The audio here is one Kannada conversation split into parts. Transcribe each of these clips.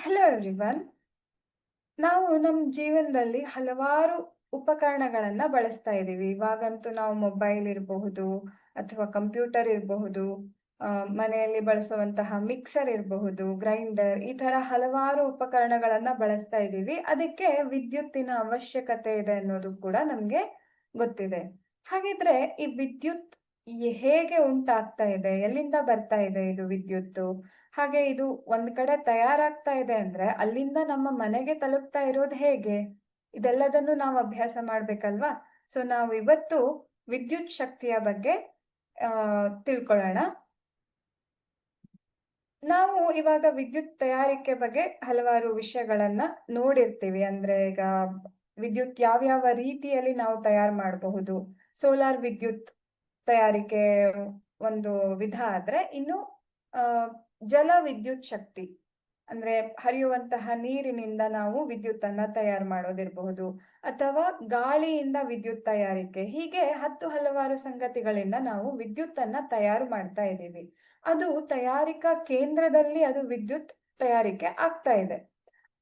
ಹಲೋ ಎವ್ರಿವನ್ ನಾವು ನಮ್ಮ ಜೀವನದಲ್ಲಿ ಹಲವಾರು ಉಪಕರಣಗಳನ್ನ ಬಳಸ್ತಾ ಇದ್ದೀವಿ ಇವಾಗಂತೂ ನಾವು ಮೊಬೈಲ್ ಇರಬಹುದು ಅಥವಾ ಕಂಪ್ಯೂಟರ್ ಇರಬಹುದು ಮನೆಯಲ್ಲಿ ಬಳಸುವಂತಹ ಮಿಕ್ಸರ್ ಇರಬಹುದು, ಗ್ರೈಂಡರ್ ಈ ತರ ಹಲವಾರು ಉಪಕರಣಗಳನ್ನ ಬಳಸ್ತಾ ಇದ್ದೀವಿ ಅದಕ್ಕೆ ವಿದ್ಯುತ್ತಿನ ಅವಶ್ಯಕತೆ ಇದೆ ಅನ್ನೋದು ಕೂಡ ನಮ್ಗೆ ಗೊತ್ತಿದೆ. ಹಾಗಿದ್ರೆ ಈ ವಿದ್ಯುತ್ ಹೇಗೆ ಉಂಟಾಗ್ತಾ ಇದೆ? ಎಲ್ಲಿಂದ ಬರ್ತಾ ಇದೆ ಇದು ವಿದ್ಯುತ್ತು? ಹಾಗೆ ಇದು ಒಂದ್ ಕಡೆ ತಯಾರಾಗ್ತಾ ಇದೆ ಅಂದ್ರೆ ಅಲ್ಲಿಂದ ನಮ್ಮ ಮನೆಗೆ ತಲುಪ್ತಾ ಇರೋದು ಹೇಗೆ? ಇದೆಲ್ಲದನ್ನು ನಾವು ಅಭ್ಯಾಸ ಮಾಡ್ಬೇಕಲ್ವಾ? ಸೊ ನಾವು ಇವತ್ತು ವಿದ್ಯುತ್ ಶಕ್ತಿಯ ಬಗ್ಗೆ ತಿಳ್ಕೊಳ್ಳೋಣ. ನಾವು ಇವಾಗ ವಿದ್ಯುತ್ ತಯಾರಿಕೆ ಬಗ್ಗೆ ಹಲವಾರು ವಿಷಯಗಳನ್ನ ನೋಡಿರ್ತೀವಿ. ಅಂದ್ರೆ ಈಗ ವಿದ್ಯುತ್ ಯಾವ್ಯಾವ ರೀತಿಯಲ್ಲಿ ನಾವು ತಯಾರು ಮಾಡಬಹುದು? ಸೋಲಾರ್ ವಿದ್ಯುತ್ ತಯಾರಿಕೆ ಒಂದು ವಿಧ ಆದ್ರೆ ಇನ್ನು ಜಲ ವಿದ್ಯುತ್ ಶಕ್ತಿ ಅಂದ್ರೆ ಹರಿಯುವಂತಹ ನೀರಿನಿಂದ ನಾವು ವಿದ್ಯುತ್ ಅನ್ನ ತಯಾರು ಮಾಡೋದಿರಬಹುದು ಅಥವಾ ಗಾಳಿಯಿಂದ ವಿದ್ಯುತ್ ತಯಾರಿಕೆ. ಹೀಗೆ ಹತ್ತು ಹಲವಾರು ಸಂಗತಿಗಳಿಂದ ನಾವು ವಿದ್ಯುತ್ ಅನ್ನ ತಯಾರು ಮಾಡ್ತಾ ಇದ್ದೀವಿ. ಅದು ತಯಾರಿಕಾ ಕೇಂದ್ರದಲ್ಲಿ ಅದು ವಿದ್ಯುತ್ ತಯಾರಿಕೆ ಆಗ್ತಾ ಇದೆ.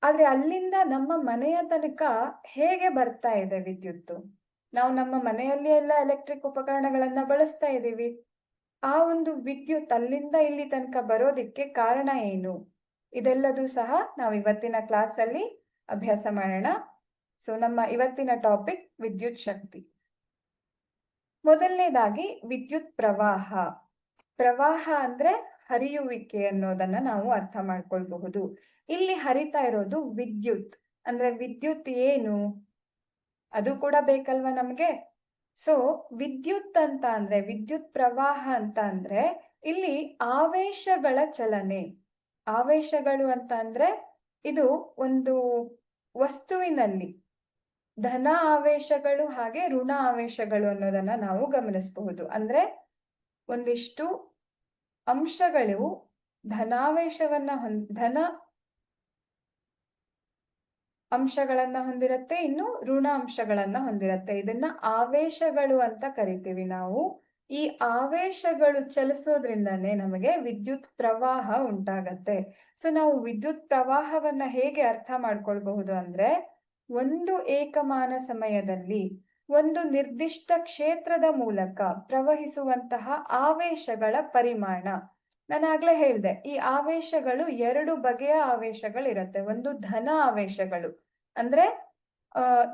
ಆದ್ರೆ ಅಲ್ಲಿಂದ ನಮ್ಮ ಮನೆಯ ತನಕ ಹೇಗೆ ಬರ್ತಾ ಇದೆ ವಿದ್ಯುತ್ತು? ನಾವು ನಮ್ಮ ಮನೆಯಲ್ಲಿ ಎಲ್ಲ ಎಲೆಕ್ಟ್ರಿಕ್ ಉಪಕರಣಗಳನ್ನ ಬಳಸ್ತಾ ಇದ್ದೀವಿ. ಆ ಒಂದು ವಿದ್ಯುತ್ ಅಲ್ಲಿಂದ ಇಲ್ಲಿ ತನಕ ಬರೋದಿಕ್ಕೆ ಕಾರಣ ಏನು? ಇದೆಲ್ಲದೂ ಸಹ ನಾವು ಇವತ್ತಿನ ಕ್ಲಾಸ್ ಅಲ್ಲಿ ಅಭ್ಯಾಸ ಮಾಡೋಣ. ಸೊ ನಮ್ಮ ಇವತ್ತಿನ ಟಾಪಿಕ್ ವಿದ್ಯುತ್ ಶಕ್ತಿ. ಮೊದಲನೇದಾಗಿ ವಿದ್ಯುತ್ ಪ್ರವಾಹ. ಪ್ರವಾಹ ಅಂದ್ರೆ ಹರಿಯುವಿಕೆ ಅನ್ನೋದನ್ನ ನಾವು ಅರ್ಥ ಮಾಡ್ಕೊಳ್ಬಹುದು. ಇಲ್ಲಿ ಹರಿತಾ ಇರೋದು ವಿದ್ಯುತ್. ಅಂದ್ರೆ ವಿದ್ಯುತ್ ಏನು? ಅದು ಕೂಡ ಬೇಕಲ್ವಾ ನಮ್ಗೆ? ಸೊ ವಿದ್ಯುತ್ ಅಂತ ಅಂದ್ರೆ, ವಿದ್ಯುತ್ ಪ್ರವಾಹ ಅಂತ ಅಂದ್ರೆ, ಇಲ್ಲಿ ಆವೇಶಗಳ ಚಲನೆ. ಆವೇಶಗಳು ಅಂತ ಅಂದ್ರೆ, ಇದು ಒಂದು ವಸ್ತುವಿನಲ್ಲಿ ಧನ ಆವೇಶಗಳು ಹಾಗೆ ಋಣ ಆವೇಶಗಳು ಅನ್ನೋದನ್ನ ನಾವು ಗಮನಿಸಬಹುದು. ಅಂದ್ರೆ, ಒಂದಿಷ್ಟು ಅಂಶಗಳು ಧನಾವೇಶವನ್ನ ಹೊಂದ್, ಧನ ಅಂಶಗಳನ್ನ ಹೊಂದಿರತ್ತೆ, ಇನ್ನು ಋಣ ಅಂಶಗಳನ್ನ ಹೊಂದಿರತ್ತೆ. ಇದನ್ನ ಆವೇಶಗಳು ಅಂತ ಕರಿತೀವಿ ನಾವು. ಈ ಆವೇಶಗಳು ಚಲಿಸೋದ್ರಿಂದನೇ ನಮಗೆ ವಿದ್ಯುತ್ ಪ್ರವಾಹ ಉಂಟಾಗತ್ತೆ. ಸೊ ನಾವು ವಿದ್ಯುತ್ ಪ್ರವಾಹವನ್ನ ಹೇಗೆ ಅರ್ಥ ಮಾಡ್ಕೊಳ್ಬಹುದು ಅಂದ್ರೆ, ಒಂದು ಏಕಮಾನ ಸಮಯದಲ್ಲಿ ಒಂದು ನಿರ್ದಿಷ್ಟ ಕ್ಷೇತ್ರದ ಮೂಲಕ ಪ್ರವಹಿಸುವಂತಹ ಆವೇಶಗಳ ಪರಿಮಾಣ. ನಾನಾಗ್ಲೇ ಹೇಳಿದೆ, ಈ ಆವೇಶಗಳು ಎರಡು ಬಗೆಯ ಆವೇಶಗಳಿರತ್ತೆ. ಒಂದು ಧನ ಆವೇಶಗಳು, ಅಂದ್ರೆ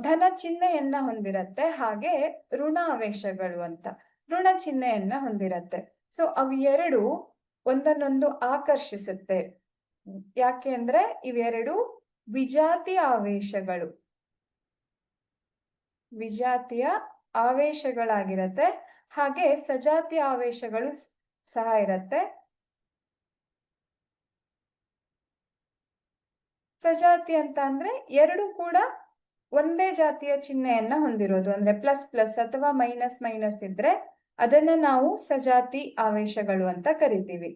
ಧನ ಚಿಹ್ನೆಯನ್ನ ಹೊಂದಿರತ್ತೆ, ಹಾಗೆ ಋಣ ಆವೇಶಗಳು ಅಂತ. ಋಣ ಚಿಹ್ನೆಯನ್ನ ಹೊಂದಿರತ್ತೆ. ಸೊ ಅವು ಎರಡು ಒಂದನ್ನೊಂದು ಆಕರ್ಷಿಸುತ್ತೆ. ಯಾಕೆ ಅಂದ್ರೆ, ಇವೆರಡು ವಿಜಾತಿ ಆವೇಶಗಳು. ವಿಜಾತಿಯ ಆವೇಶಗಳಾಗಿರತ್ತೆ, ಹಾಗೆ ಸಜಾತಿ ಆವೇಶಗಳು ಸಹ ಇರತ್ತೆ. ಸಜಾತಿ ಅಂತ ಅಂದ್ರೆ ಎರಡು ಕೂಡ ಒಂದೇ ಜಾತಿಯ ಚಿಹ್ನೆಯನ್ನ ಹೊಂದಿರೋದು. ಅಂದ್ರೆ ಪ್ಲಸ್ ಪ್ಲಸ್ ಅಥವಾ ಮೈನಸ್ ಮೈನಸ್ ಇದ್ರೆ ಅದನ್ನ ನಾವು ಸಜಾತಿ ಆವೇಶಗಳು ಅಂತ ಕರಿತೀವಿ.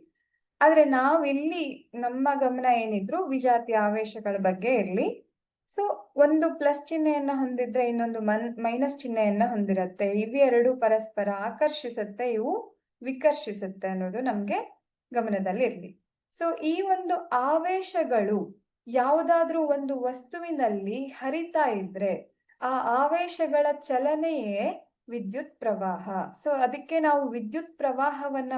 ಆದ್ರೆ ನಾವಿಲ್ಲಿ ನಮ್ಮ ಗಮನ ಏನಿದ್ರು ವಿಜಾತಿ ಆವೇಶಗಳ ಬಗ್ಗೆ ಇರ್ಲಿ. ಸೊ ಒಂದು ಪ್ಲಸ್ ಚಿಹ್ನೆಯನ್ನ ಹೊಂದಿದ್ರೆ ಇನ್ನೊಂದು ಮನ್ ಮೈನಸ್ ಚಿಹ್ನೆಯನ್ನ ಹೊಂದಿರತ್ತೆ. ಇವೆರಡು ಪರಸ್ಪರ ಆಕರ್ಷಿಸುತ್ತೆ, ಇವು ವಿಕರ್ಷಿಸುತ್ತೆ ಅನ್ನೋದು ನಮ್ಗೆ ಗಮನದಲ್ಲಿ ಇರ್ಲಿ ಸೊ ಈ ಒಂದು ಆವೇಶಗಳು ಯಾವುದಾದ್ರೂ ಒಂದು ವಸ್ತುವಿನಲ್ಲಿ ಹರಿತಾ ಇದ್ರೆ ಆ ಆವೇಶಗಳ ಚಲನೆಯೇ ವಿದ್ಯುತ್ ಪ್ರವಾಹ. ಸೊ ಅದಕ್ಕೆ ನಾವು ವಿದ್ಯುತ್ ಪ್ರವಾಹವನ್ನ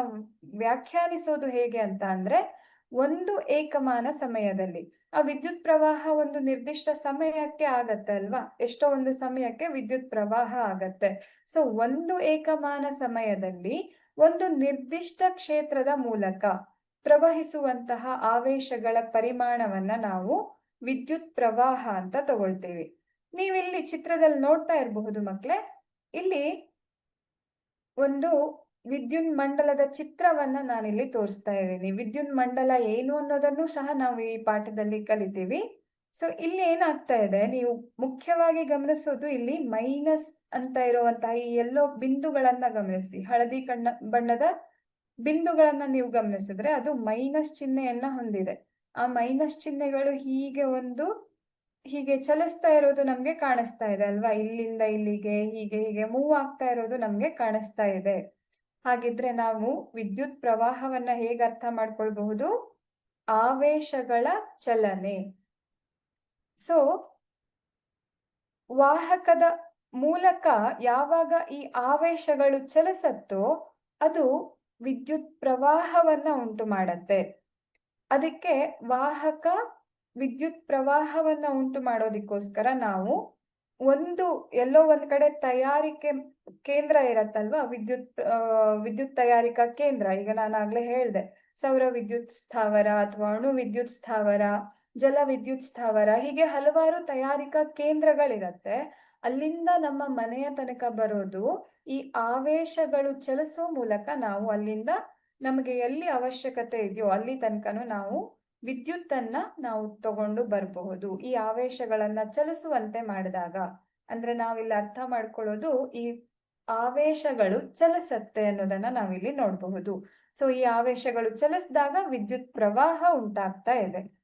ವ್ಯಾಖ್ಯಾನಿಸೋದು ಹೇಗೆ ಅಂತ ಅಂದ್ರೆ ಒಂದು ಏಕಮಾನ ಸಮಯದಲ್ಲಿ. ಆ ವಿದ್ಯುತ್ ಪ್ರವಾಹ ಒಂದು ನಿರ್ದಿಷ್ಟ ಸಮಯಕ್ಕೆ ಆಗತ್ತೆ ಅಲ್ವಾ? ಎಷ್ಟೋ ಒಂದು ಸಮಯಕ್ಕೆ ವಿದ್ಯುತ್ ಪ್ರವಾಹ ಆಗತ್ತೆ. ಸೊ ಒಂದು ಏಕಮಾನ ಸಮಯದಲ್ಲಿ ಒಂದು ನಿರ್ದಿಷ್ಟ ಕ್ಷೇತ್ರದ ಮೂಲಕ ಪ್ರವಹಿಸುವಂತಹ ಆವೇಶಗಳ ಪರಿಮಾಣವನ್ನ ನಾವು ವಿದ್ಯುತ್ ಪ್ರವಾಹ ಅಂತ ತಗೊಳ್ತೇವೆ. ನೀವಿಲ್ಲಿ ಚಿತ್ರದಲ್ಲಿ ನೋಡ್ತಾ ಇರಬಹುದು ಮಕ್ಳೆ, ಇಲ್ಲಿ ಒಂದು ವಿದ್ಯುನ್ ಮಂಡಲದ ಚಿತ್ರವನ್ನ ನಾನಿಲ್ಲಿ ತೋರಿಸ್ತಾ ಇದ್ದೀನಿ. ವಿದ್ಯುನ್ ಮಂಡಲ ಏನು ಅನ್ನೋದನ್ನು ಸಹ ನಾವು ಈ ಪಾಠದಲ್ಲಿ ಕಲಿತೀವಿ. ಸೊ ಇಲ್ಲಿ ಏನಾಗ್ತಾ ಇದೆ, ನೀವು ಮುಖ್ಯವಾಗಿ ಗಮನಿಸೋದು ಇಲ್ಲಿ ಮೈನಸ್ ಅಂತ ಇರುವಂತಹ ಈ ಎಲ್ಲೋ ಬಿಂದುಗಳನ್ನ ಗಮನಿಸಿ. ಹಳದಿ ಕಣ್ಣ ಬಣ್ಣದ ಬಿಂದುಗಳನ್ನ ನೀವು ಗಮನಿಸಿದ್ರೆ ಅದು ಮೈನಸ್ ಚಿಹ್ನೆಯನ್ನ ಹೊಂದಿದೆ. ಆ ಮೈನಸ್ ಚಿಹ್ನೆಗಳು ಹೀಗೆ ಒಂದು ಹೀಗೆ ಚಲಿಸ್ತಾ ಇರೋದು ನಮ್ಗೆ ಕಾಣಿಸ್ತಾ ಇದೆ ಅಲ್ವಾ? ಇಲ್ಲಿಂದ ಇಲ್ಲಿಗೆ, ಹೀಗೆ ಹೀಗೆ ಮೂವ್ ಆಗ್ತಾ ಇರೋದು ನಮ್ಗೆ ಕಾಣಿಸ್ತಾ ಇದೆ. ಹಾಗಿದ್ರೆ ನಾವು ವಿದ್ಯುತ್ ಪ್ರವಾಹವನ್ನ ಹೇಗೆ ಅರ್ಥ ಮಾಡ್ಕೊಳ್ಬಹುದು? ಆವೇಶಗಳ ಚಲನೆ. ಸೊ ವಾಹಕದ ಮೂಲಕ ಯಾವಾಗ ಈ ಆವೇಶಗಳು ಚಲಿಸತ್ತೋ ಅದು ವಿದ್ಯುತ್ ಪ್ರವಾಹವನ್ನ ಉಂಟು ಮಾಡತ್ತೆ. ಅದಕ್ಕೆ ವಾಹಕ ವಿದ್ಯುತ್ ಪ್ರವಾಹವನ್ನ ಉಂಟು ಮಾಡೋದಿಕ್ಕೋಸ್ಕರ ನಾವು ಒಂದು, ಎಲ್ಲೋ ಒಂದ್ ಕಡೆ ತಯಾರಿಕೆ ಕೇಂದ್ರ ಇರತ್ತಲ್ವಾ? ವಿದ್ಯುತ್ ವಿದ್ಯುತ್ ತಯಾರಿಕಾ ಕೇಂದ್ರ. ಈಗ ನಾನು ಆಗ್ಲೇ ಹೇಳ್ದೆ. ಸೌರ ವಿದ್ಯುತ್ ಸ್ಥಾವರ ಅಥವಾ ಅಣು ವಿದ್ಯುತ್ ಸ್ಥಾವರ, ಜಲ ವಿದ್ಯುತ್ ಸ್ಥಾವರ ಹೀಗೆ ಹಲವಾರು ತಯಾರಿಕಾ ಕೇಂದ್ರಗಳಿರತ್ತೆ. ಅಲ್ಲಿಂದ ನಮ್ಮ ಮನೆಯ ತನಕ ಬರೋದು, ಈ ಆವೇಶಗಳು ಚಲಿಸೋ ಮೂಲಕ ನಾವು ಅಲ್ಲಿಂದ ನಮಗೆ ಎಲ್ಲಿ ಅವಶ್ಯಕತೆ ಇದೆಯೋ ಅಲ್ಲಿ ತನಕನೂ ನಾವು ವಿದ್ಯುತ್ತನ್ನ ನಾವು ತಗೊಂಡು ಬರಬಹುದು. ಈ ಆವೇಶಗಳನ್ನ ಚಲಿಸುವಂತೆ ಮಾಡಿದಾಗ. ಅಂದ್ರೆ ನಾವಿಲ್ಲಿ ಅರ್ಥ ಮಾಡ್ಕೊಳ್ಳೋದು ಈ ಆವೇಶಗಳು ಚಲಿಸತ್ತೆ ಅನ್ನೋದನ್ನ ನಾವಿಲ್ಲಿ ನೋಡಬಹುದು. ಸೊ ಈ ಆವೇಶಗಳು ಚಲಿಸಿದಾಗ ವಿದ್ಯುತ್ ಪ್ರವಾಹ ಉಂಟಾಗ್ತಾ ಇದೆ.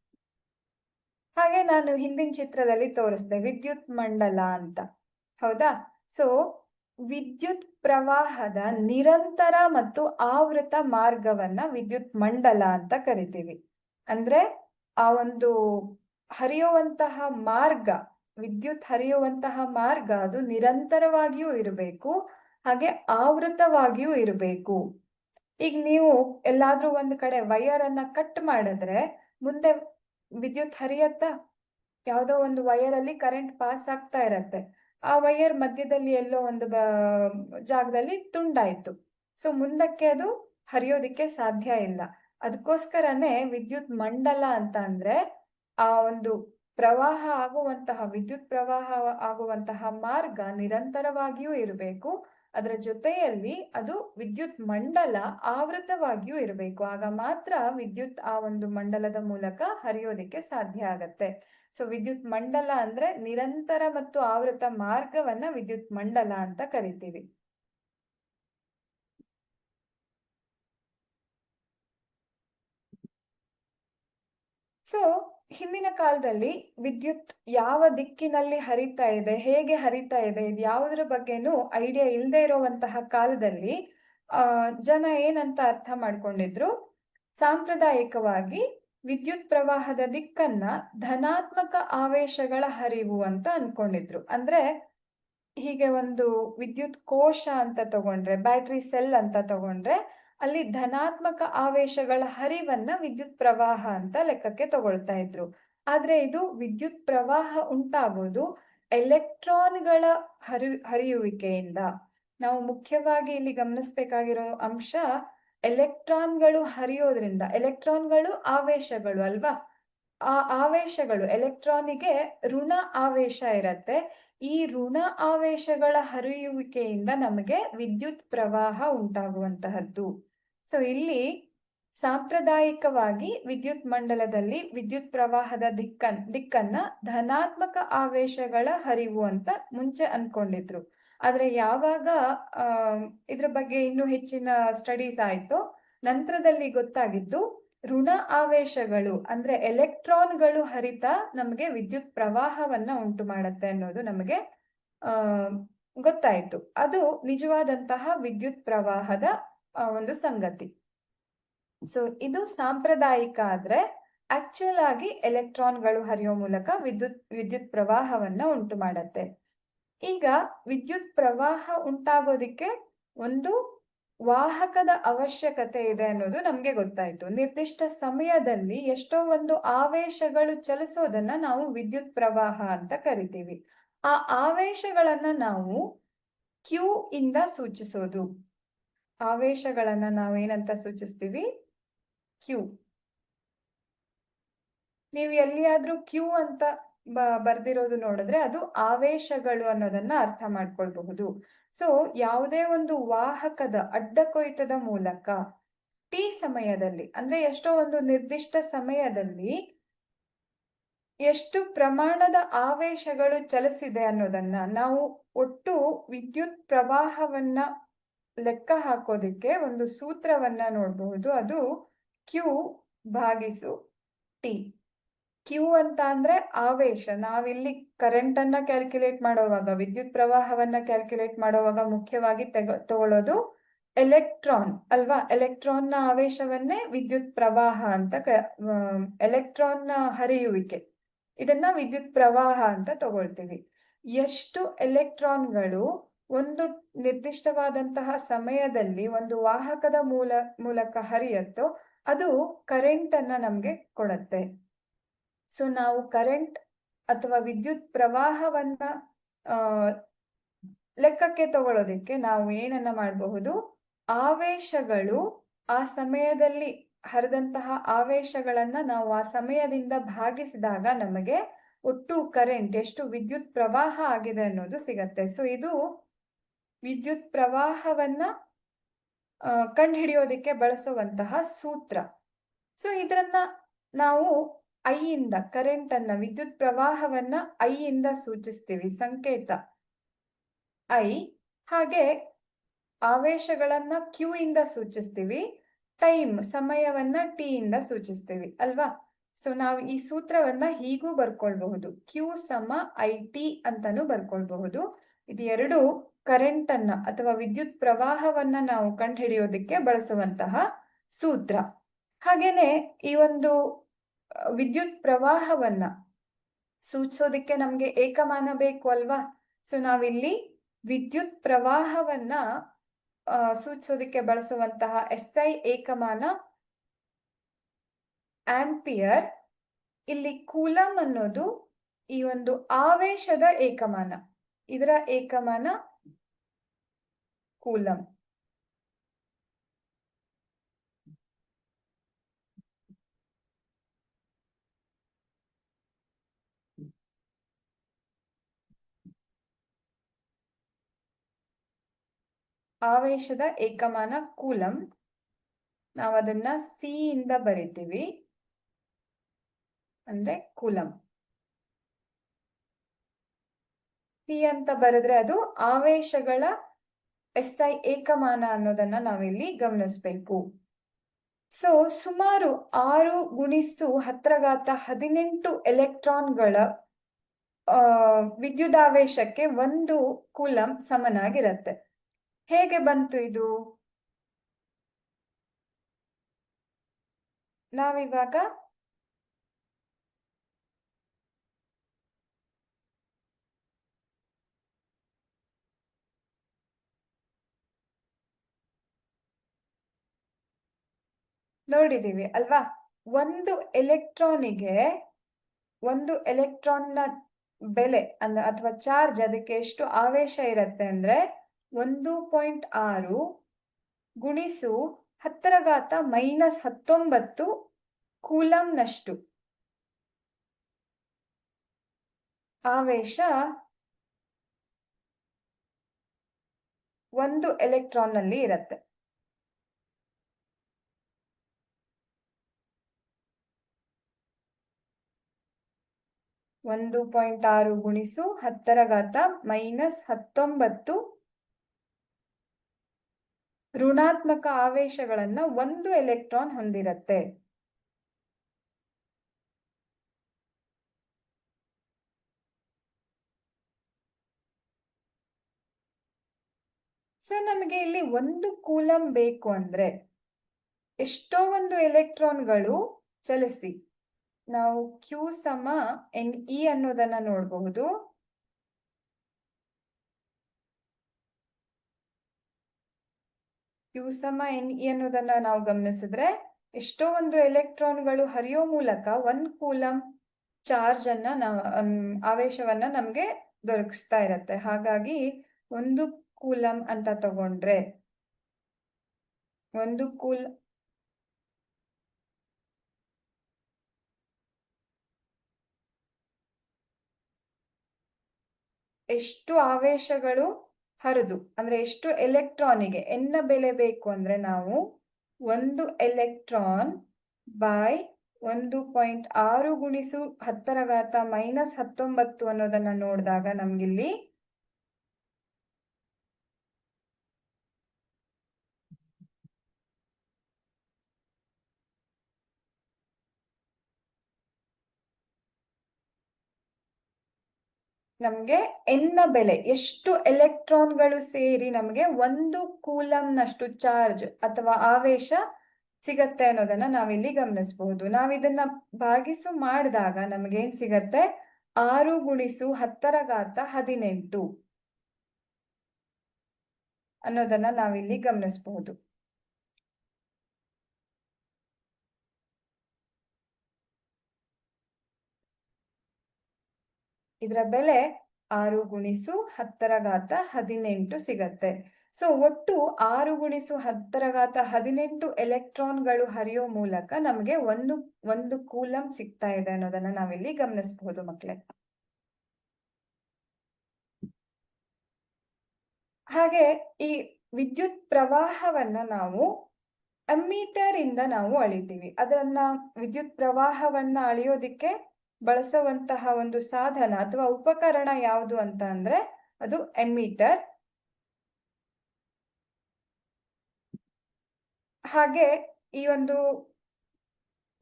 ಹಾಗೆ ನಾನು ಹಿಂದಿನ ಚಿತ್ರದಲ್ಲಿ ತೋರಿಸ್ದೆ, ವಿದ್ಯುತ್ ಮಂಡಲ ಅಂತ. ಹೌದಾ? ಸೊ ವಿದ್ಯುತ್ ಪ್ರವಾಹದ ನಿರಂತರ ಮತ್ತು ಆವೃತ ಮಾರ್ಗವನ್ನ ವಿದ್ಯುತ್ ಮಂಡಲ ಅಂತ ಕರಿತೀವಿ. ಅಂದ್ರೆ ಆ ಒಂದು ಹರಿಯುವಂತಹ ಮಾರ್ಗ, ವಿದ್ಯುತ್ ಹರಿಯುವಂತಹ ಮಾರ್ಗ ಅದು ನಿರಂತರವಾಗಿಯೂ ಇರಬೇಕು, ಹಾಗೆ ಆವೃತವಾಗಿಯೂ ಇರಬೇಕು. ಈಗ ನೀವು ಎಲ್ಲಾದ್ರೂ ಒಂದು ಕಡೆ ವೈರ್ ಅನ್ನ ಕಟ್ ಮಾಡಿದ್ರೆ, ಮುಂದೆ ವಿದ್ಯುತ್ ಹರಿಯತ್ತಾ ಯಾವುದೋ ಒಂದು ವೈರ್ ಅಲ್ಲಿ ಕರೆಂಟ್ ಪಾಸ್ ಆಗ್ತಾ ಇರತ್ತೆ. ಆ ವೈರ್ ಮಧ್ಯದಲ್ಲಿ ಎಲ್ಲೋ ಒಂದು ಜಾಗದಲ್ಲಿ ತುಂಡಾಯ್ತು. ಸೊ ಮುಂದಕ್ಕೆ ಅದು ಹರಿಯೋದಿಕ್ಕೆ ಸಾಧ್ಯ ಇಲ್ಲ. ಅದಕ್ಕೋಸ್ಕರನೇ ವಿದ್ಯುತ್ ಮಂಡಲ ಅಂತ ಅಂದ್ರೆ ಆ ಒಂದು ಪ್ರವಾಹ ಆಗುವಂತಹ, ವಿದ್ಯುತ್ ಪ್ರವಾಹ ಆಗುವಂತಹ ಮಾರ್ಗ ನಿರಂತರವಾಗಿಯೂ ಇರಬೇಕು. ಅದರ ಜೊತೆಯಲ್ಲಿ ಅದು ವಿದ್ಯುತ್ ಮಂಡಲ ಆವೃತವಾಗಿಯೂ ಇರಬೇಕು. ಆಗ ಮಾತ್ರ ವಿದ್ಯುತ್ ಆ ಒಂದು ಮಂಡಲದ ಮೂಲಕ ಹರಿಯೋದಿಕ್ಕೆ ಸಾಧ್ಯ ಆಗತ್ತೆ. ಸೊ ವಿದ್ಯುತ್ ಮಂಡಲ ಅಂದ್ರೆ ನಿರಂತರ ಮತ್ತು ಆವೃತ ಮಾರ್ಗವನ್ನ ವಿದ್ಯುತ್ ಮಂಡಲ ಅಂತ ಕರಿತೀವಿ. ಸೊ ಹಿಂದಿನ ಕಾಲದಲ್ಲಿ ವಿದ್ಯುತ್ ಯಾವ ದಿಕ್ಕಿನಲ್ಲಿ ಹರಿತಾ ಇದೆ, ಹೇಗೆ ಹರಿತಾ ಇದೆ, ಇದು ಯಾವುದ್ರ ಬಗ್ಗೆನೂ ಐಡಿಯಾ ಇಲ್ಲದೆ ಇರುವಂತಹ ಕಾಲದಲ್ಲಿ ಜನ ಏನಂತ ಅರ್ಥ ಮಾಡ್ಕೊಂಡಿದ್ರು? ಸಾಂಪ್ರದಾಯಿಕವಾಗಿ ವಿದ್ಯುತ್ ಪ್ರವಾಹದ ದಿಕ್ಕನ್ನ ಧನಾತ್ಮಕ ಆವೇಶಗಳ ಹರಿವು ಅಂತ ಅನ್ಕೊಂಡಿದ್ರು. ಅಂದ್ರೆ ಹೀಗೆ ಒಂದು ವಿದ್ಯುತ್ ಕೋಶ ಅಂತ ತಗೊಂಡ್ರೆ ಬ್ಯಾಟ್ರಿ ಸೆಲ್ ಅಂತ ತಗೊಂಡ್ರೆ ಅಲ್ಲಿ ಧನಾತ್ಮಕ ಆವೇಶಗಳ ಹರಿವನ್ನ ವಿದ್ಯುತ್ ಪ್ರವಾಹ ಅಂತ ಲೆಕ್ಕಕ್ಕೆ ತಗೊಳ್ತಾ ಇದ್ರು. ಆದ್ರೆ ಇದು ವಿದ್ಯುತ್ ಪ್ರವಾಹ ಉಂಟಾಗೋದು ಎಲೆಕ್ಟ್ರಾನ್ಗಳ ಹರಿ, ಹರಿಯುವಿಕೆಯಿಂದ. ನಾವು ಮುಖ್ಯವಾಗಿ ಇಲ್ಲಿ ಗಮನಿಸ್ಬೇಕಾಗಿರೋ ಅಂಶ ಎಲೆಕ್ಟ್ರಾನ್ಗಳು ಹರಿಯೋದ್ರಿಂದ, ಎಲೆಕ್ಟ್ರಾನ್ಗಳು ಆವೇಶಗಳು ಅಲ್ವಾ? ಆ ಆವೇಶಗಳು, ಎಲೆಕ್ಟ್ರಾನಿಗೆ ಋಣ ಆವೇಶ ಇರತ್ತೆ. ಈ ಋಣ ಆವೇಶಗಳ ಹರಿಯುವಿಕೆಯಿಂದ ನಮಗೆ ವಿದ್ಯುತ್ ಪ್ರವಾಹ ಉಂಟಾಗುವಂತಹದ್ದು. ಸೊ ಇಲ್ಲಿ ಸಾಂಪ್ರದಾಯಿಕವಾಗಿ ವಿದ್ಯುತ್ ಮಂಡಲದಲ್ಲಿ ವಿದ್ಯುತ್ ಪ್ರವಾಹದ ದಿಕ್ಕನ್, ದಿಕ್ಕನ್ನ ಧನಾತ್ಮಕ ಆವೇಶಗಳ ಹರಿವು ಅಂತ ಮುಂಚೆ ಅನ್ಕೊಂಡಿದ್ರು. ಆದ್ರೆ ಯಾವಾಗ ಇದ್ರ ಬಗ್ಗೆ ಇನ್ನೂ ಹೆಚ್ಚಿನ ಸ್ಟಡೀಸ್ ಆಯ್ತೋ, ನಂತರದಲ್ಲಿ ಗೊತ್ತಾಗಿದ್ದು ಋಣ ಆವೇಶಗಳು ಅಂದ್ರೆ ಎಲೆಕ್ಟ್ರಾನ್ಗಳು ಹರಿತ ನಮಗೆ ವಿದ್ಯುತ್ ಪ್ರವಾಹವನ್ನ ಉಂಟು ಮಾಡತ್ತೆ ಅನ್ನೋದು ನಮಗೆ, ಆ, ಗೊತ್ತಾಯ್ತು. ಅದು ನಿಜವಾದಂತಹ ವಿದ್ಯುತ್ ಪ್ರವಾಹದ ಒಂದು ಸಂಗತಿ. ಸೊ ಇದು ಸಾಂಪ್ರದಾಯಿಕ ಆದ್ರೆ ಆಕ್ಚುಯಲ್ ಆಗಿ ಎಲೆಕ್ಟ್ರಾನ್ಗಳು ಹರಿಯೋ ಮೂಲಕ ವಿದ್ಯುತ್ ವಿದ್ಯುತ್ ಪ್ರವಾಹವನ್ನ ಉಂಟು ಮಾಡತ್ತೆ. ಈಗ ವಿದ್ಯುತ್ ಪ್ರವಾಹ ಉಂಟಾಗೋದಿಕ್ಕೆ ಒಂದು ವಾಹಕದ ಅವಶ್ಯಕತೆ ಇದೆ ಅನ್ನೋದು ನಮ್ಗೆ ಗೊತ್ತಾಯ್ತು. ನಿರ್ದಿಷ್ಟ ಸಮಯದಲ್ಲಿ ಎಷ್ಟೋ ಒಂದು ಆವೇಶಗಳು ಚಲಿಸೋದನ್ನ ನಾವು ವಿದ್ಯುತ್ ಪ್ರವಾಹ ಅಂತ ಕರಿತೀವಿ. ಆ ಆವೇಶಗಳನ್ನ ನಾವು ಕ್ಯೂ ಇಂದ ಸೂಚಿಸೋದು. ಆವೇಶಗಳನ್ನ ನಾವೇನಂತ ಸೂಚಿಸ್ತೀವಿ? ಕ್ಯೂ ನೀವು ಎಲ್ಲಿಯಾದ್ರೂ ಕ್ಯೂ ಅಂತ ಬರ್ದಿರೋದು ನೋಡಿದ್ರೆ ಅದು ಆವೇಶಗಳು ಅನ್ನೋದನ್ನ ಅರ್ಥ ಮಾಡ್ಕೊಳ್ಬಹುದು. ಸೊ ಯಾವುದೇ ಒಂದು ವಾಹಕದ ಅಡ್ಡ ಕೊಯ್ತದ ಮೂಲಕ ಟಿ ಸಮಯದಲ್ಲಿ, ಅಂದ್ರೆ ಎಷ್ಟೋ ಒಂದು ನಿರ್ದಿಷ್ಟ ಸಮಯದಲ್ಲಿ ಎಷ್ಟು ಪ್ರಮಾಣದ ಆವೇಶಗಳು ಚಲಿಸಿದೆ ಅನ್ನೋದನ್ನ ನಾವು ಒಟ್ಟು ವಿದ್ಯುತ್ ಪ್ರವಾಹವನ್ನ ಲೆಕ್ಕ ಹಾಕೋದಿಕ್ಕೆ ಒಂದು ಸೂತ್ರವನ್ನ ನೋಡಬಹುದು. ಅದು ಕ್ಯೂ ಭಾಗಿಸು ಟಿ ಕ್ಯೂ ಅಂತ ಅಂದ್ರೆ ಆವೇಶ. ನಾವಿಲ್ಲಿ ಕರೆಂಟ್ ಅನ್ನ ಕ್ಯಾಲ್ಕುಲೇಟ್ ಮಾಡುವಾಗ, ವಿದ್ಯುತ್ ಪ್ರವಾಹವನ್ನ ಕ್ಯಾಲ್ಕುಲೇಟ್ ಮಾಡುವಾಗ ಮುಖ್ಯವಾಗಿ ತೆಗ, ತಗೊಳ್ಳೋದು ಎಲೆಕ್ಟ್ರಾನ್ ಅಲ್ವಾ? ಎಲೆಕ್ಟ್ರಾನ್ನ ಆವೇಶವನ್ನೇ ವಿದ್ಯುತ್ ಪ್ರವಾಹ ಅಂತ ಎಲೆಕ್ಟ್ರಾನ್ ಎಲೆಕ್ಟ್ರಾನ್ನ ಹರಿಯುವಿಕೆ. ಇದನ್ನ ವಿದ್ಯುತ್ ಪ್ರವಾಹ ಅಂತ ತಗೊಳ್ತೀವಿ. ಎಷ್ಟು ಎಲೆಕ್ಟ್ರಾನ್ಗಳು ಒಂದು ನಿರ್ದಿಷ್ಟವಾದಂತಹ ಸಮಯದಲ್ಲಿ ಒಂದು ವಾಹಕದ ಮೂಲ, ಮೂಲಕ ಹರಿಯತ್ತೋ ಅದು ಕರೆಂಟ್ ಅನ್ನ ನಮ್ಗೆ ಕೊಡತ್ತೆ. ಸೊ ನಾವು ಕರೆಂಟ್ ಅಥವಾ ವಿದ್ಯುತ್ ಪ್ರವಾಹವನ್ನ ಲೆಕ್ಕಕ್ಕೆ ತಗೊಳ್ಳೋದಿಕ್ಕೆ ನಾವು ಏನನ್ನ ಮಾಡಬಹುದು? ಆವೇಶಗಳು ಆ ಸಮಯದಲ್ಲಿ ಹರಿದಂತಹ ಆವೇಶಗಳನ್ನ ನಾವು ಆ ಸಮಯದಿಂದ ಭಾಗಿಸಿದಾಗ ನಮಗೆ ಒಟ್ಟು ಕರೆಂಟ್ ಎಷ್ಟು ವಿದ್ಯುತ್ ಪ್ರವಾಹ ಆಗಿದೆ ಅನ್ನೋದು ಸಿಗತ್ತೆ. ಸೊ ಇದು ವಿದ್ಯುತ್ ಪ್ರವಾಹವನ್ನ ಕಂಡುಹಿಡಿಯೋದಿಕ್ಕೆ ಬಳಸುವಂತಹ ಸೂತ್ರ. ಸೊ ಇದನ್ನ ನಾವು ಐ ಇಂದ ಕರೆಂಟ್ ಅನ್ನ ವಿದ್ಯುತ್ ಪ್ರವಾಹವನ್ನ ಐ ಇಂದ ಸೂಚಿಸ್ತೀವಿ, ಸಂಕೇತ. ಐ ಹಾಗೆ ಆವೇಶಗಳನ್ನ ಕ್ಯೂ ಇಂದ ಸೂಚಿಸ್ತೀವಿ ಟೈಮ್ ಸಮಯವನ್ನ ಟಿ ಇಂದ ಸೂಚಿಸ್ತೀವಿ, ಅಲ್ವಾ? ಸೊ ನಾವು ಈ ಸೂತ್ರವನ್ನ ಹೀಗೂ ಬರ್ಕೊಳ್ಬಹುದು. ಕ್ಯೂ ಸಮ ಐ ಟಿ ಅಂತಾನು ಬರ್ಕೊಳ್ಬಹುದು. ಇದು ಎರಡು ಕರೆಂಟ್ ಅನ್ನ ಅಥವಾ ವಿದ್ಯುತ್ ಪ್ರವಾಹವನ್ನ ನಾವು ಕಂಡುಹಿಡಿಯೋದಕ್ಕೆ ಬಳಸುವಂತಹ ಸೂತ್ರ. ಹಾಗೇನೆ ಈ ಒಂದು ವಿದ್ಯುತ್ ಪ್ರವಾಹವನ್ನ ಸೂಚಿಸೋದಕ್ಕೆ ನಮ್ಗೆ ಏಕಮಾನ ಬೇಕು ಅಲ್ವಾ? ಸೊ ನಾವಿಲ್ಲಿ ವಿದ್ಯುತ್ ಪ್ರವಾಹವನ್ನ ಸೂಚಿಸೋದಿಕ್ಕೆ ಬಳಸುವಂತಹ ಎಸ್ ಐ ಏಕಮಾನ ಆಂಪಿಯರ್. ಇಲ್ಲಿ ಕೂಲಂ ಅನ್ನೋದು ಈ ಒಂದು ಆವೇಶದ ಏಕಮಾನ. ಇದರ ಏಕಮಾನ ಕೂಲಂ. ಆವೇಶದ ಏಕಮಾನ ಕೂಲಂ. ನಾವು ಅದನ್ನ ಸಿ ಇಂದ ಬರಿತೀವಿ. ಅಂದ್ರೆ ಕೂಲಂ. ಸಿ ಅಂತ ಬರೆದ್ರೆ ಅದು ಆವೇಶಗಳ ಎಸ್ ಐ ಏಕಮಾನ ಅನ್ನೋದನ್ನ ನಾವಿಲ್ಲಿ ಗಮನಿಸ್ಬೇಕು. ಸೊ ಸುಮಾರು ಆರು ಗುಣಿಸು ಹತ್ರಗಾತ ಹದಿನೆಂಟು ಎಲೆಕ್ಟ್ರಾನ್ಗಳ ವಿದ್ಯುದಾವೇಶಕ್ಕೆ ಒಂದು ಕೂಲಂ ಸಮನಾಗಿರತ್ತೆ. ಹೇಗೆ ಬಂತು ಇದು? ನಾವಿವಾಗ ನೋಡಿದೀವಿ ಅಲ್ವಾ? ಒಂದು ಎಲೆಕ್ಟ್ರಾನಿಗೆ ಒಂದು ಎಲೆಕ್ಟ್ರಾನ್ನ ಬೆಲೆ ಅಂದ್ರೆ ಅಥವಾ ಚಾರ್ಜ್ ಅದಕ್ಕೆ ಎಷ್ಟು ಆವೇಶ ಇರತ್ತೆ ಅಂದ್ರೆ ಒಂದು ಪಾಯಿಂಟ್ ಆರು ಗುಣಿಸು ಹತ್ತರ ಘಾತ ಮೈನಸ್ ಹತ್ತೊಂಬತ್ತು ಕೂಲಂನಷ್ಟು ಆವೇಶ ಒಂದು ಎಲೆಕ್ಟ್ರಾನ್ನಲ್ಲಿ ಇರತ್ತೆ. ಒಂದು ಪಾಯಿಂಟ್ ಆರು ಗುಣಿಸು ಹತ್ತರ ಘಾತ ಮೈನಸ್ ಹತ್ತೊಂಬತ್ತು ಋಣಾತ್ಮಕ ಆವೇಶಗಳನ್ನ ಒಂದು ಎಲೆಕ್ಟ್ರಾನ್ ಹೊಂದಿರತ್ತೆ. ಸೊ ನಮಗೆ ಇಲ್ಲಿ ಒಂದು ಕೂಲಂ ಬೇಕು ಅಂದ್ರೆ ಎಷ್ಟೋ ಒಂದು ಎಲೆಕ್ಟ್ರಾನ್ಗಳು ಚಲಿಸಿ, ನಾವು ಕ್ಯೂ ಸಮ ಎನ್ ಇ ಅನ್ನೋದನ್ನ ನೋಡಬಹುದು. ಕ್ಯೂ ಸಮ ಎನ್ ಇ ಅನ್ನೋದನ್ನ ನಾವು ಗಮನಿಸಿದ್ರೆ, ಎಷ್ಟೋ ಒಂದು ಎಲೆಕ್ಟ್ರಾನ್ಗಳು ಹರಿಯೋ ಮೂಲಕ ಒಂದ್ ಕೂಲಂ ಚಾರ್ಜ್ ಅನ್ನ ನಾವು ಆವೇಶವನ್ನ ನಮ್ಗೆ ದೊರಕಿಸ್ತಾ ಇರತ್ತೆ. ಹಾಗಾಗಿ ಒಂದು ಕೂಲಂ ಅಂತ ತಗೊಂಡ್ರೆ, ಒಂದು ಕೂಲ್ ಎಷ್ಟು ಆವೇಶಗಳು ಹರಿದು, ಅಂದ್ರೆ ಎಷ್ಟು ಎಲೆಕ್ಟ್ರಾನಿಗೆ, ಎನ್ನ ಬೆಲೆ ಬೇಕು ಅಂದ್ರೆ ನಾವು ಒಂದು ಎಲೆಕ್ಟ್ರಾನ್ ಬೈ ಒಂದು ಪಾಯಿಂಟ್ ಆರು ಗುಣಿಸು ಹತ್ತರ ಘಾತ ಮೈನಸ್ ಹತ್ತೊಂಬತ್ತು ಅನ್ನೋದನ್ನ ನೋಡಿದಾಗ ನಮ್ಗಿಲ್ಲಿ ನಮ್ಗೆ ಎನ್ನ ಬೆಲೆ, ಎಷ್ಟು ಎಲೆಕ್ಟ್ರಾನ್ಗಳು ಸೇರಿ ನಮ್ಗೆ ಒಂದು ಕೂಲಂನಷ್ಟು ಚಾರ್ಜ್ ಅಥವಾ ಆವೇಶ ಸಿಗತ್ತೆ ಅನ್ನೋದನ್ನ ನಾವಿಲ್ಲಿ ಗಮನಿಸಬಹುದು. ನಾವಿದನ್ನ ಭಾಗಿಸು ಮಾಡಿದಾಗ ಏನ್ ಸಿಗತ್ತೆ? ಆರು ಗುಣಿಸು ಹತ್ತರ ಘಾತ ಹದಿನೆಂಟು ಅನ್ನೋದನ್ನ ನಾವಿಲ್ಲಿ ಗಮನಿಸಬಹುದು. ಇದರ ಬೆಲೆ ಆರು ಗುಣಿಸು ಹತ್ತರ ಘಾತ ಹದಿನೆಂಟು ಸಿಗತ್ತೆ. ಸೊ ಒಟ್ಟು ಆರು ಗುಣಿಸು ಹತ್ತರ ಘಾತ ಹದಿನೆಂಟು ಎಲೆಕ್ಟ್ರಾನ್ಗಳು ಹರಿಯೋ ಮೂಲಕ ನಮಗೆ ಒಂದು ಒಂದು ಕೂಲಂ ಸಿಗ್ತಾ ಇದೆ ಅನ್ನೋದನ್ನ ನಾವಿಲ್ಲಿ ಗಮನಿಸಬಹುದು ಮಕ್ಕಳೇ ಹಾಗೆ ಈ ವಿದ್ಯುತ್ ಪ್ರವಾಹವನ್ನ ನಾವು ಅಮ್ಮೀಟರ್ ಇಂದ ನಾವು ಅಳಿತೀವಿ. ಅದನ್ನ ವಿದ್ಯುತ್ ಪ್ರವಾಹವನ್ನ ಅಳಿಯೋದಿಕ್ಕೆ ಬಳಸುವಂತಹ ಒಂದು ಸಾಧನ ಅಥವಾ ಉಪಕರಣ ಯಾವುದು ಅಂತ ಅಂದ್ರೆ ಅದು ಎಮ್ಮೀಟರ್ ಹಾಗೆ ಈ ಒಂದು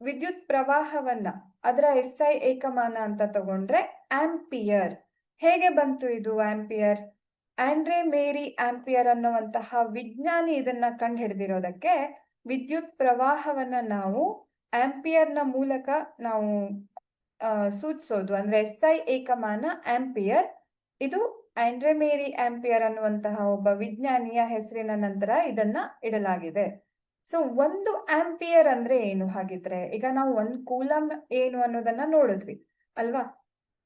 ವಿದ್ಯುತ್ ಪ್ರವಾಹವನ್ನ ಅದರ ಎಸ್ ಐ ಏಕಮಾನ ಅಂತ ತಗೊಂಡ್ರೆ ಆಂಪಿಯರ್. ಹೇಗೆ ಬಂತು ಇದು ಆಂಪಿಯರ್? ಆಂಡ್ರೆ ಮೇರಿ ಆಂಪಿಯರ್ ಅನ್ನುವಂತಹ ವಿಜ್ಞಾನಿ ಇದನ್ನ ಕಂಡು ಹಿಡಿದಿರೋದಕ್ಕೆ ವಿದ್ಯುತ್ ಪ್ರವಾಹವನ್ನ ನಾವು ಆಂಪಿಯರ್ನ ಮೂಲಕ ನಾವು ಸೂಚಿಸೋದು ಅಂದ್ರೆ ಎಸ್ ಐ ಏಕಮಾನ ಆಂಪಿಯರ್. ಇದು ಆಂಡ್ರೆ ಮೇರಿ ಆಂಪಿಯರ್ ಅನ್ನುವಂತಹ ಒಬ್ಬ ವಿಜ್ಞಾನಿಯ ಹೆಸರಿನ ನಂತರ ಇದನ್ನ ಇಡಲಾಗಿದೆ. ಸೊ ಒಂದು ಆಂಪಿಯರ್ ಅಂದ್ರೆ ಏನು? ಹಾಗಿದ್ರೆ ಈಗ ನಾವು ಒಂದು ಕೂಲಂ ಏನು ಅನ್ನೋದನ್ನ ನೋಡಿದ್ವಿ, ಅಲ್ವಾ?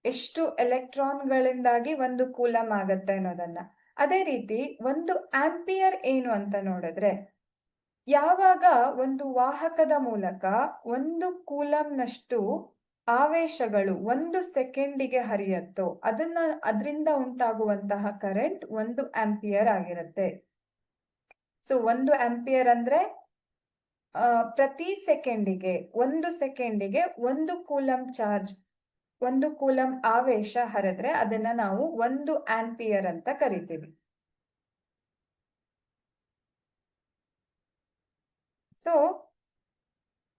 ಎಷ್ಟು ಎಲೆಕ್ಟ್ರಾನ್ಗಳಿಂದಾಗಿ ಒಂದು ಕೂಲಂ ಆಗತ್ತೆ ಅನ್ನೋದನ್ನ. ಅದೇ ರೀತಿ ಒಂದು ಆಂಪಿಯರ್ ಏನು ಅಂತ ನೋಡಿದ್ರೆ, ಯಾವಾಗ ಒಂದು ವಾಹಕದ ಮೂಲಕ ಒಂದು ಕೂಲಂನಷ್ಟು ಆವೇಶಗಳು ಒಂದು ಸೆಕೆಂಡಿಗೆ ಹರಿಯತ್ತೋ ಅದನ್ನ ಅದರಿಂದ ಉಂಟಾಗುವಂತಹ ಕರೆಂಟ್ ಒಂದು ಆಂಪಿಯರ್ ಆಗಿರುತ್ತೆ. ಸೊ ಒಂದು ಆಂಪಿಯರ್ ಅಂದ್ರೆ ಪ್ರತಿ ಸೆಕೆಂಡಿಗೆ, ಒಂದು ಸೆಕೆಂಡಿಗೆ ಒಂದು ಕೂಲಂ ಚಾರ್ಜ್ ಒಂದು ಕೂಲಂ ಆವೇಶ ಹರಿದ್ರೆ ಅದನ್ನ ನಾವು ಒಂದು ಆಂಪಿಯರ್ ಅಂತ ಕರಿತೀವಿ. ಸೊ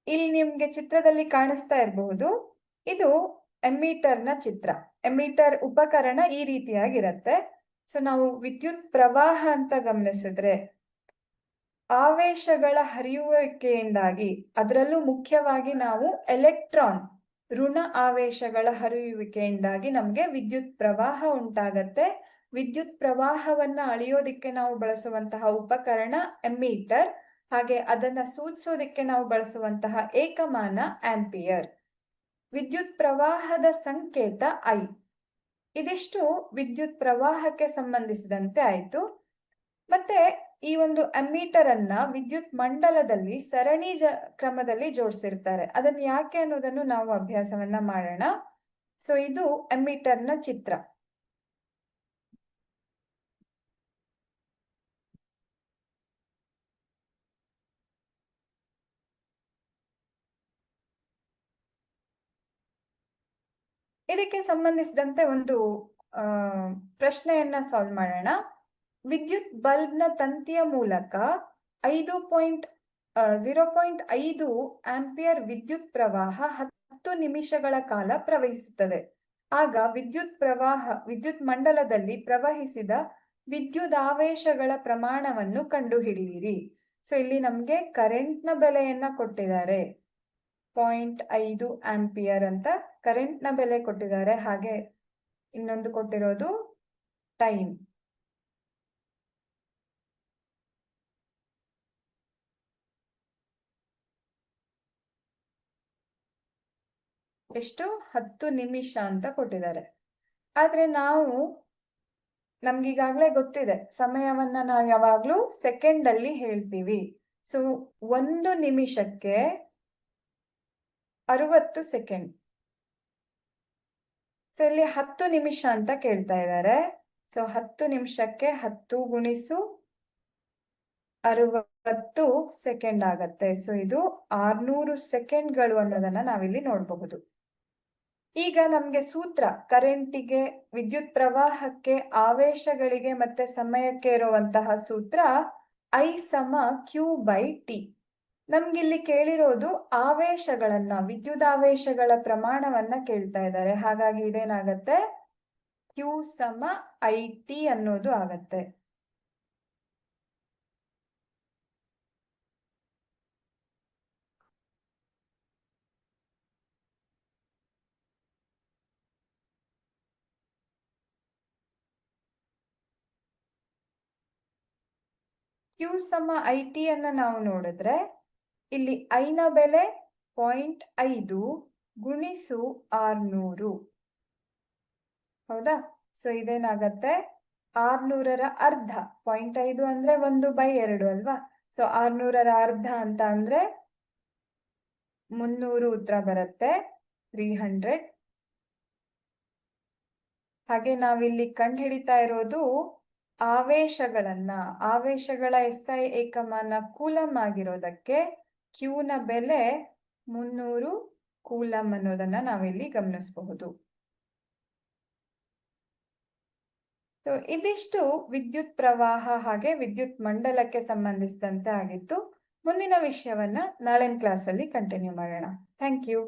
ಇಲ್ಲಿ ನಿಮ್ಗೆ ಚಿತ್ರದಲ್ಲಿ ಕಾಣಿಸ್ತಾ ಇರಬಹುದು ಇದು ಎಮ್ಮೀಟರ್ನ ಚಿತ್ರ. ಎಮ್ಮೀಟರ್ ಉಪಕರಣ ಈ ರೀತಿಯಾಗಿರತ್ತೆ. ಸೊ ನಾವು ವಿದ್ಯುತ್ ಪ್ರವಾಹ ಅಂತ ಗಮನಿಸಿದ್ರೆ, ಆವೇಶಗಳ ಹರಿಯುವಿಕೆಯಿಂದಾಗಿ ಅದರಲ್ಲೂ ಮುಖ್ಯವಾಗಿ ನಾವು ಎಲೆಕ್ಟ್ರಾನ್ ಋಣ ಆವೇಶಗಳ ಹರಿಯುವಿಕೆಯಿಂದಾಗಿ ನಮಗೆ ವಿದ್ಯುತ್ ಪ್ರವಾಹ ಉಂಟಾಗತ್ತೆ. ವಿದ್ಯುತ್ ಪ್ರವಾಹವನ್ನ ಅಳೆಯೋದಿಕ್ಕೆ ನಾವು ಬಳಸುವಂತಹ ಉಪಕರಣ ಎಮ್ಮೀಟರ್ ಹಾಗೆ ಅದನ್ನ ಸೂಚಿಸೋದಿಕ್ಕೆ ನಾವು ಬಳಸುವಂತಹ ಏಕಮಾನ ಆಂಪಿಯರ್ ವಿದ್ಯುತ್ ಪ್ರವಾಹದ ಸಂಕೇತ ಐ. ಇದಿಷ್ಟು ವಿದ್ಯುತ್ ಪ್ರವಾಹಕ್ಕೆ ಸಂಬಂಧಿಸಿದಂತೆ ಆಯಿತು. ಮತ್ತೆ ಈ ಒಂದು ಅಮ್ಮೀಟರ್ ಅನ್ನ ವಿದ್ಯುತ್ ಮಂಡಲದಲ್ಲಿ ಸರಣಿ ಜ ಕ್ರಮದಲ್ಲಿ ಜೋಡಿಸಿರ್ತಾರೆ. ಅದನ್ನು ಯಾಕೆ ಅನ್ನೋದನ್ನು ನಾವು ಅಭ್ಯಾಸವನ್ನ ಮಾಡೋಣ. ಸೊ ಇದು ಅಮ್ಮೀಟರ್ನ ಚಿತ್ರ. ಇದಕ್ಕೆ ಸಂಬಂಧಿಸಿದಂತೆ ಒಂದು ಪ್ರಶ್ನೆಯನ್ನ ಸಾಲ್ವ್ ಮಾಡೋಣ. ವಿದ್ಯುತ್ ಬಲ್ಬ್ನ ತಂತಿಯ ಮೂಲಕ ಐದು ಪಾಯಿಂಟ್ ಝೀರೋ ಪಾಯಿಂಟ್ ಐದು ಆಂಪಿಯರ್ ವಿದ್ಯುತ್ ಪ್ರವಾಹ ಹತ್ತು ನಿಮಿಷಗಳ ಕಾಲ ಪ್ರವಹಿಸುತ್ತದೆ. ಆಗ ವಿದ್ಯುತ್ ಪ್ರವಾಹ, ವಿದ್ಯುತ್ ಮಂಡಲದಲ್ಲಿ ಪ್ರವಹಿಸಿದ ವಿದ್ಯುದಾವೇಶಗಳ ಪ್ರಮಾಣವನ್ನು ಕಂಡುಹಿಡಿಯಿರಿ. ಸೊ ಇಲ್ಲಿ ನಮ್ಗೆ ಕರೆಂಟ್ನ ಬೆಲೆಯನ್ನ ಕೊಟ್ಟಿದ್ದಾರೆ. ಪಾಯಿಂಟ್ ಐದು ಆಂಪಿಯರ್ ಅಂತ ಕರೆಂಟ್ನ ಬೆಲೆ ಕೊಟ್ಟಿದ್ದಾರೆ. ಹಾಗೆ ಇನ್ನೊಂದು ಕೊಟ್ಟಿರೋದು ಟೈಮ್ ಎಷ್ಟು? ಹತ್ತು ನಿಮಿಷ ಅಂತ ಕೊಟ್ಟಿದ್ದಾರೆ. ಆದ್ರೆ ನಾವು ನಮ್ಗೀಗಾಗ್ಲೇ ಗೊತ್ತಿದೆ, ಸಮಯವನ್ನ ನಾವು ಯಾವಾಗ್ಲೂ ಸೆಕೆಂಡ್ ಅಲ್ಲಿ ಹೇಳ್ತೀವಿ. ಸೊ ಒಂದು ನಿಮಿಷಕ್ಕೆ ಅರವತ್ತು ಸೆಕೆಂಡ್ ಸೊ ಇಲ್ಲಿ ಹತ್ತು ನಿಮಿಷ ಅಂತ ಕೇಳ್ತಾ ಇದ್ದಾರೆ ಸೊ ಹತ್ತು ನಿಮಿಷಕ್ಕೆ ಹತ್ತು ಗುಣಿಸು ಅರವತ್ತು ಸೆಕೆಂಡ್ ಆಗತ್ತೆ. ಸೊ ಇದು ಆರ್ನೂರು ಸೆಕೆಂಡ್ಗಳು ಅನ್ನೋದನ್ನ ನಾವಿಲ್ಲಿ ನೋಡಬಹುದು. ಈಗ ನಮ್ಗೆ ಸೂತ್ರ ಕರೆಂಟಿಗೆ ವಿದ್ಯುತ್ ಪ್ರವಾಹಕ್ಕೆ, ಆವೇಶಗಳಿಗೆ ಮತ್ತೆ ಸಮಯಕ್ಕೆ ಇರುವಂತಹ ಸೂತ್ರ ಐ ಸಮ ಕ್ಯೂ ಬೈ ಟಿ ನಮ್ಗಿಲ್ಲಿ ಕೇಳಿರೋದು ಆವೇಶಗಳನ್ನ, ವಿದ್ಯುದಾವೇಶಗಳ ಪ್ರಮಾಣವನ್ನ ಕೇಳ್ತಾ ಇದ್ದಾರೆ. ಹಾಗಾಗಿ ಇದೇನಾಗತ್ತೆ? ಕ್ಯೂ ಸಮ ಐ ಟಿ ಅನ್ನೋದು ಆಗತ್ತೆ. ಕ್ಯೂ ಸಮ ಐ ಟಿ ಅನ್ನ ನಾವು ನೋಡಿದ್ರೆ ಇಲ್ಲಿ ಐನ ಬೆಲೆ ಪಾಯಿಂಟ್ ಐದು ಗುಣಿಸು ಆರ್ನೂರು. ಹೌದಾ? ಸೊ ಇದೇನಾಗತ್ತೆ? ಆರ್ನೂರರ ಅರ್ಧ. ಪಾಯಿಂಟ್ ಐದು ಅಂದ್ರೆ ಒಂದು ಬೈ ಎರಡು ಅಲ್ವಾ? ಸೊ ಆರ್ನೂರರ ಅರ್ಧ ಅಂತ ಅಂದ್ರೆ ಮುನ್ನೂರು ಉತ್ತರ ಬರುತ್ತೆ. ತ್ರೀ ಹಂಡ್ರೆಡ್ ಹಾಗೆ ನಾವಿಲ್ಲಿ ಕಂಡು ಹಿಡಿತಾ ಇರೋದು ಆವೇಶಗಳನ್ನ. ಆವೇಶಗಳ ಎಸ್ ಐ ಏಕಮಾನ ಕೂಲಂ ಆಗಿರೋದಕ್ಕೆ ಕ್ಯೂನ ಬೆಲೆ ಮುನ್ನೂರು ಕೂಲಂ ಅನ್ನೋದನ್ನ ನಾವಿಲ್ಲಿ ಗಮನಿಸಬಹುದು. ಸೊ ಇದಿಷ್ಟು ವಿದ್ಯುತ್ ಪ್ರವಾಹ ಹಾಗೆ ವಿದ್ಯುತ್ ಮಂಡಲಕ್ಕೆ ಸಂಬಂಧಿಸಿದಂತೆ ಆಗಿತ್ತು. ಮುಂದಿನ ವಿಷಯವನ್ನ ನಾಳಿನ ಕ್ಲಾಸಲ್ಲಿ ಕಂಟಿನ್ಯೂ ಮಾಡೋಣ. Thank you